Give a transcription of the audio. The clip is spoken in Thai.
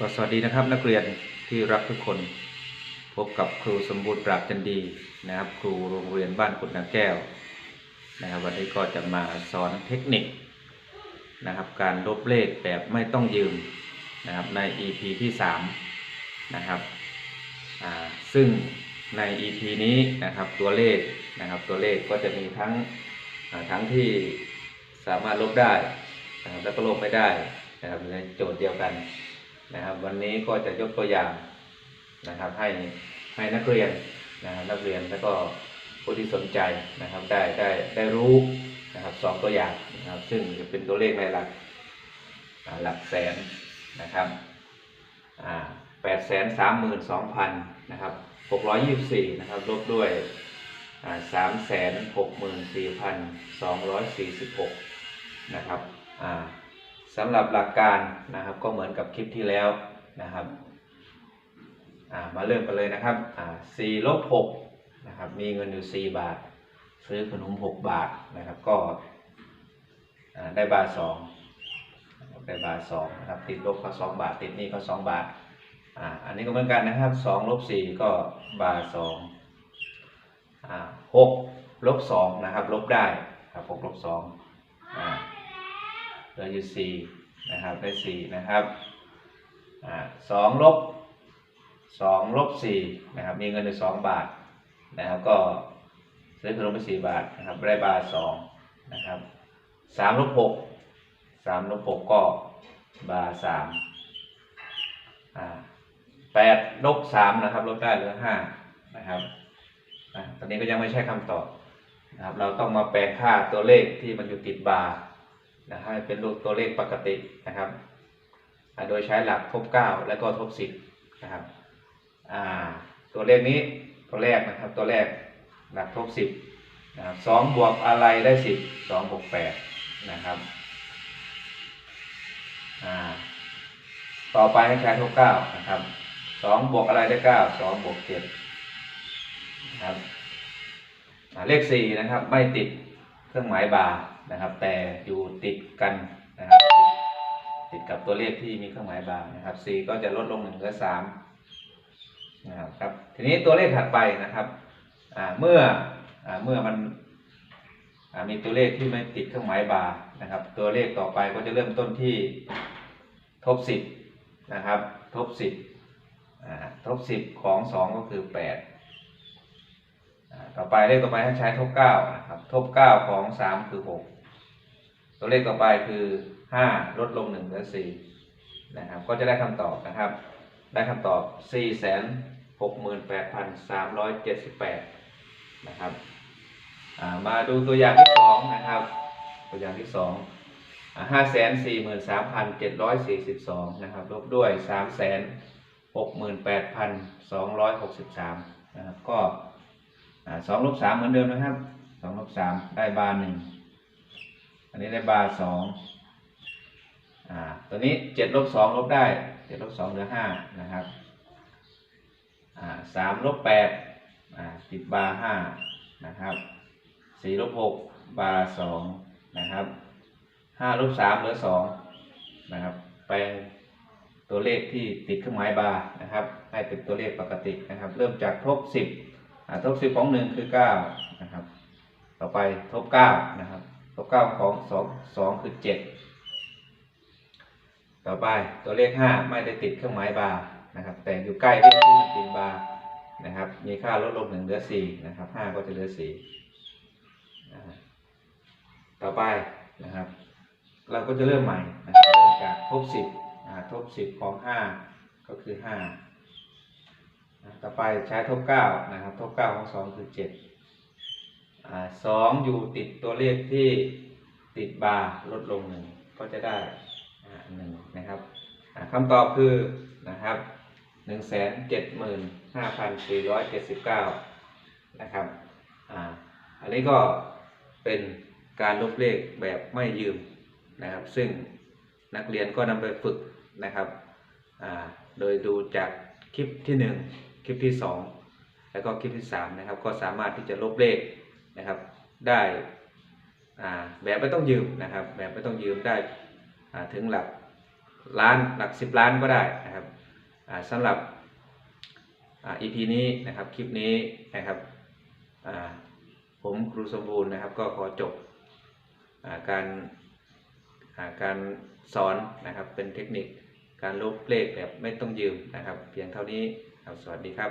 ก็สวัสดีนะครับนักเรียนที่รักทุกคน พบกับครูสมบูรณ์ปราบจันดีนะครับ ครูโรงเรียนบ้านกุดนางแก้วนะครับวันนี้ก็จะมาสอนเทคนิคนะครับ การลบเลขแบบไม่ต้องยืมนะครับใน EP ที่3นะครับซึ่งใน EP นี้นะครับตัวเลขนะครับตัวเลขก็จะมีทั้งทั้งที่สามารถลบได้นะครับแล้วก็ลบไม่ได้นะครับในโจทย์เดียวกัน นะครับ วันนี้ก็จะยกตัวอย่างนะครับ ให้ให้นักเรียนนะครับนักเรียนแล้วก็ผู้ที่สนใจนะครับ ได้ได้ได้รู้นะครับสองตัวอย่างนะครับ ซึ่งจะเป็นตัวเลขในหลักหลักแสนนะครับแปดแสนสามหมื่นสองพันนะครับหกร้อยยี่สิบสี่นะครับลบด้วยสามแสนหกหมื่นสี่พันสองร้อยสี่สิบหกนะครับอ่า สำหรับหลักการนะครับ ก็เหมือนกับคลิปที่แล้วนะครับมาเริ่มกันเลยนะครับอ่าสี่ลบหกนะครับ มีเงินอยู่สี่บาท ซื้อขนมหกบาทนะครับ ก็ได้บาทสองได้บาทสองนะครับ ติดลบก็สองบาท ติดนี่ก็สองบาทอ่าอันนี้ก็เหมือนกันนะครับสองลบสี่ก็บาทสองอ่าหกลบสองนะครับ ลบได้ครับหกลบสองอ่า เหลืออยู่สี่นะครับได้สี่นะครับอ่าสองลบสองลบสี่นะครับมีเงินอยู่สองบาทนะครับก็ซื้อขนมไปสี่บาทนะครับได้บาทสองนะครับสามลบหกสามลบหกก็บาทสามอ่าแปดลบสามนะครับลบได้เหลือห้านะครับตอนนี้ก็ยังไม่ใช่คำตอบนะครับเราต้องมาแปลค่าตัวเลขที่มันอยู่ติดบาร์ นะให้เป็นตัวเลขปกตินะครับ โดยใช้หลักทบ 9 แล้วก็ทบ 10 นะครับตัวเลขนี้ตัวแรกนะครับตัวแรกหลักทบ 10นะครับสองบวกอะไรได้ 10 2บวก8นะครับต่อไปให้ใช้ทบ 9 นะครับ2บวกอะไรได้ 9 2บวก7นะครับเลข 4 นะครับไม่ติดเครื่องหมายบาร์ นะครับ แต่อยู่ติดกันนะครับติดติดกับตัวเลขที่มีเครื่องหมายบาร์นะครับ4ก็จะลดลง1เหลือ3นะครับครับทีนี้ตัวเลขถัดไปนะครับเมื่ออเมื่อมันมีตัวเลขที่ไม่ติดเครื่องหมายบาร์นะครับ ตัวเลขต่อไปก็จะเริ่มต้นที่ทบ10นะครับ ทบ10อ่าทบ10ของ2ก็คือ8อ่าต่อไปเลขต่อไปให้ใช้ทบเก้านะครับ ทบเก้าของสามคือหก ตัวเลขต่อไปคือห้าลดลงหนึ่งเหลือสี่นะครับ ก็จะได้คำตอบนะครับ ได้คำตอบสี่แสนหกหมื่นแปดพันสามร้อยเจ็ดสิบแปดนะครับามาดูตัวอย่างที่สองนะครับ ตัวอย่างที่สองห้าแสนสี่หมื่นสามพันเจ็ดร้อยสี่สิบสองนะครับ ลบด้วยสามแสนหกหมื่นแปดพันสองร้อยหกสิบสามนะครับ ก็สองลบสามเหมือนเดิมนะครับสองลบสามได้บาร์หนึ่ง อันนี้ได้บาร์สองอ่าตัวนี้เจ็ดลบสองลบได้เจ็ดลบสองเหลือห้านะครับอ่าสามลบแปดอ่าติดบาร์ห้านะครับสี่ลบหกบาร์สองนะครับห้าลบสามเหลือสองนะครับ แปลงตัวเลขที่ติดเครื่องหมายบาร์นะครับ ให้เป็นตัวเลขปกตินะครับ เริ่มจากทบสิบทบสิบของหนึ่งคือเก้านะครับ ต่อไปทบเก้านะครับ ทบเก้าของสองสองคือเจ็ดต่อไปตัวเลขห้าไม่ได้ติดเครื่องหมายบาร์นะครับ แต่อยู่ใกล้เลขที่มันติดบาร์นะครับ มีค่าลดลงหนึ่งเหลือสี่นะครับห้าก็จะเหลือสี่ต่อไปนะครับ เราก็จะเริ่มใหม่นะครับเริ่มจากทบสิบทบสิบของห้าก็คือห้าต่อไปใช้ทบเก้านะครับ ทบเก้าของสองคือเจ็ด สองอยู่ติดตัวเลขที่ติดบาร์ลดลงหนึ่งก็จะได้หนึ่งนะครับคำตอบคือนะครับหนึ่งแสนเจ็ดหมื่นห้าพันสี่ร้อยเจ็ดสิบเก้านะครับอ,อันนี้ก็เป็นการลบเลขแบบไม่ยืมนะครับ ซึ่งนักเรียนก็นำไปฝึกนะครับโดยดูจากคลิปที่หนึ่งคลิปที่ 2 แล้วก็คลิปที่ 3 นะครับ ก็สามารถที่จะลบเลข นะครับ ได้แบบไม่ต้องยืมนะครับ แบบไม่ต้องยืมได้ถึงหลักล้านหลัก 10 ล้านก็ได้นะครับสำหรับอ่า EP นี้นะครับคลิปนี้นะครับผมครูสมบูรณ์นะครับ ก็ขอจบอการาการสอนนะครับเป็นเทคนิคการลบเลขแบบไม่ต้องยืมนะครับ เพียงเท่านี้สวัสดีครับ